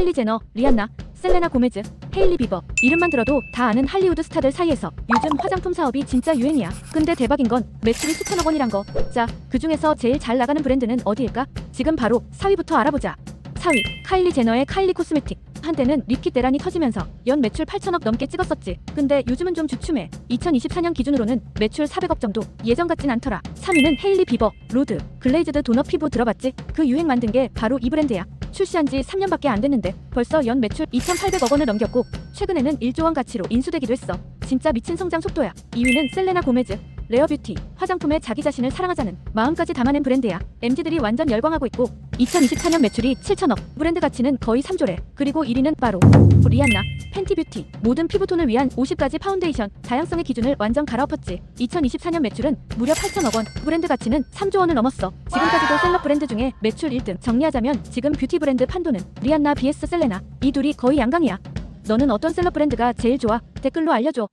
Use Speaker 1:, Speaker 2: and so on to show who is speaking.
Speaker 1: 카일리 제너, 리안나, 셀레나 고메즈, 헤일리 비버 이름만 들어도 다 아는 할리우드 스타들 사이에서 요즘 화장품 사업이 진짜 유행이야. 근데 대박인 건 매출이 수천억 원이란 거. 자, 그 중에서 제일 잘 나가는 브랜드는 어디일까? 지금 바로 4위부터 알아보자. 4위 카일리 제너의 카일리 코스메틱. 한때는 립킷 대란이 터지면서 연 매출 8천억 넘게 찍었었지. 근데 요즘은 좀 주춤해. 2024년 기준으로는 매출 400억 정도. 예전 같진 않더라. 3위는 헤일리 비버, 로드, 글레이즈드 도넛 피부 들어봤지? 그 유행 만든 게 바로 이 브랜드야. 출시한 지 3년밖에 안 됐는데 벌써 연 매출 2,800억 원을 넘겼고 최근에는 1조 원 가치로 인수되기도 했어. 진짜 미친 성장 속도야. 2위는 셀레나 고메즈. 레어 뷰티, 화장품에 자기 자신을 사랑하자는 마음까지 담아낸 브랜드야. MZ들이 완전 열광하고 있고 2024년 매출이 7천억, 브랜드 가치는 거의 3조래. 그리고 1위는 바로 리안나, 팬티 뷰티, 모든 피부톤을 위한 50가지 파운데이션, 다양성의 기준을 완전 갈아엎었지. 2024년 매출은 무려 8천억 원, 브랜드 가치는 3조 원을 넘었어. 지금까지도 셀럽 브랜드 중에 매출 1등. 정리하자면 지금 뷰티 브랜드 판도는 리안나 vs 셀레나. 이 둘이 거의 양강이야. 너는 어떤 셀럽 브랜드가 제일 좋아? 댓글로 알려줘.